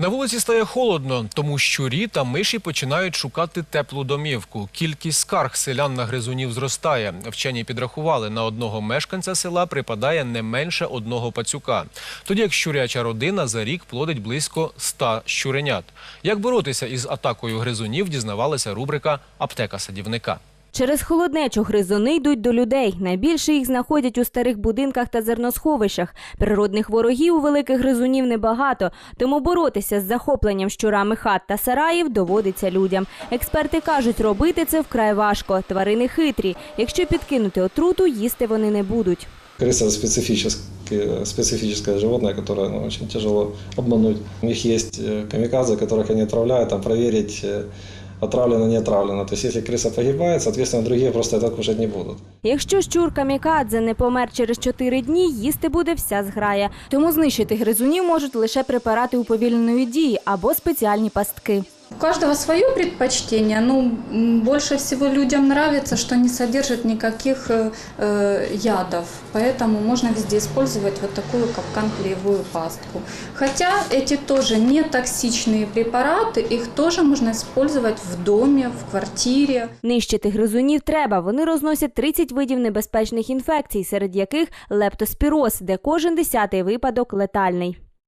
На вулиці стає холодно, тому щурі та миші починають шукати теплу домівку. Кількість скарг селян на гризунів зростає. Вчені підрахували, на одного мешканця села припадає не менше одного пацюка. Тоді як щуряча родина за рік плодить близько 100 щуренят. Як боротися із атакою гризунів, дізнавалася рубрика Аптека садівника. Через холоднечу гризуни йдуть до людей. Найбільше їх знаходять у старих будинках та зерносховищах. Природних ворогів у великих гризунів небагато, тому боротися з захопленням щурами хат та сараїв доводиться людям. Експерти кажуть, робити це вкрай важко. Тварини хитрі. Якщо підкинути отруту, їсти вони не будуть. Крыса специфическое, специфическое животное, которое ну, очень тяжело обмануть. У них есть э, камикадзе, которых они отравляют, там проверить э, отравлено, не отравлено. То есть если крыса погибает, соответственно, просто это кушать не будут. Якщо щур камікадзе не помер через 4 дні, їсти буде вся зграя. Тому знищити гризунів можуть лише препарати уповільненої дії або спеціальні пастки. У каждого свое предпочтение. Ну, м, больше всего людям нравится, что не содержит никаких э, э, ядов. Поэтому можно везде использовать вот такую капкан-клеевую пастку. Хотя эти тоже не токсичные препараты, их тоже можно использовать в доме, в квартире. Нищити гризунів треба. Вони розносять 30 видів небезпечних інфекцій, серед яких лептоспіроз, де кожен десятий випадок летальний.